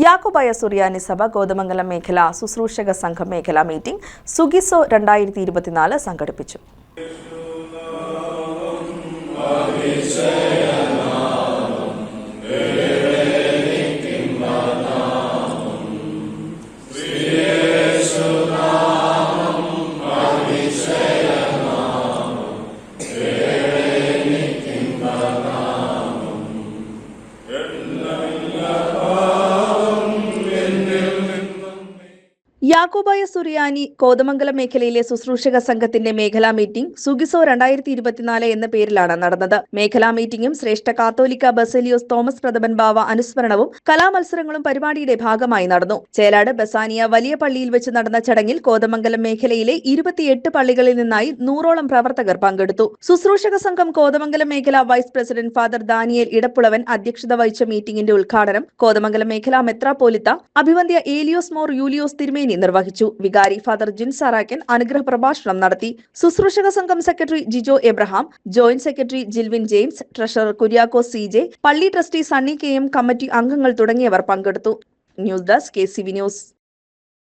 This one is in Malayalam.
യാക്കോബായ സുറിയാനി സഭ കോതമംഗലം മേഖല ശുശ്രൂഷക സംഘം മേഖലാ മീറ്റിംഗ് സുഗിസോ രണ്ടായിരത്തി സംഘടിപ്പിച്ചു. യാക്കോബായ സുറിയാനി കോതമംഗലം മേഖലയിലെ ശുശ്രൂഷക സംഘത്തിന്റെ മേഖലാ മീറ്റിംഗ് സുഗിസോ രണ്ടായിരത്തി ഇരുപത്തിനാല് എന്ന പേരിലാണ് നടന്നത്. മേഖലാ മീറ്റിംഗും ശ്രേഷ്ഠ കാത്തോലിക്ക ബസേലിയോസ് തോമസ് പ്രഥമൻ ബാവ അനുസ്മരണവും കലാമത്സരങ്ങളും പരിപാടിയുടെ ഭാഗമായി നടന്നു. ചേലാട് ബസാനിയ വലിയ പള്ളിയിൽ വെച്ച് നടന്ന ചടങ്ങിൽ കോതമംഗലം മേഖലയിലെ ഇരുപത്തിയെട്ട് പള്ളികളിൽ നിന്നായി നൂറോളം പ്രവർത്തകർ പങ്കെടുത്തു. ശുശ്രൂഷക സംഘം കോതമംഗലം മേഖല vice president father Daniel Edappulavan അധ്യക്ഷത വഹിച്ച മീറ്റിംഗിന്റെ ഉദ്ഘാടനം കോതമംഗലം മേഖലാ മെത്രാപോലിത്ത അഭിവന്ധ്യ ഏലിയോസ് മോർ യൂലിയോസ് തിരുമേനി നിർവഹിച്ചു. വികാരി ഫാദർ ജിൻ സാറാക്കൻ അനുഗ്രഹ പ്രഭാഷണം നടത്തി. ശുശ്രൂഷക സംഘം secretary Jijo Abraham joint secretary Jilvin James treasurer Kuriako C J പള്ളി trustee Sunny K M committee അംഗങ്ങൾ തുടങ്ങിയവർ പങ്കെടുത്തു. News desk K C V news.